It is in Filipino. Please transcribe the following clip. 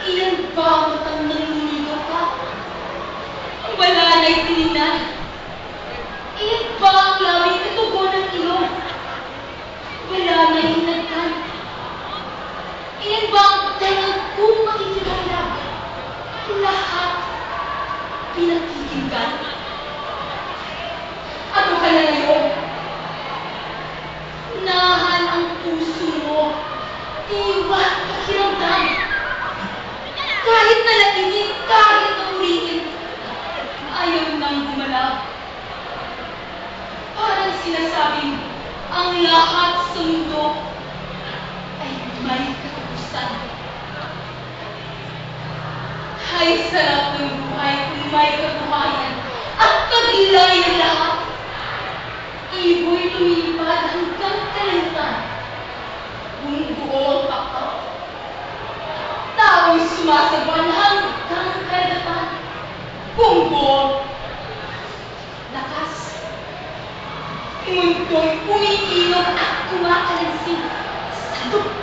Iyan ba ang nangingigaw ka? Ang balalay tininan. Iyan ba ang labing katubo ng ilong? Wala na hinagkan. Iyan ba ang tengang kung makikilala? Lahat pinakikinggan. Kahit nalatinig, kahit napurihin. Ayaw nang gumalaw. Parang sinasabing ang lahat sa mundo ay may katapusan. Ay, sarap ng buhay kung may kabuhayan at tagilay ng lahat. Ibo'y lumilipad hanggang kalangitan. sumasagwan ang kang kadatan. Punggo, lakas, imuntong umiinom at kumakalansin sa dugo.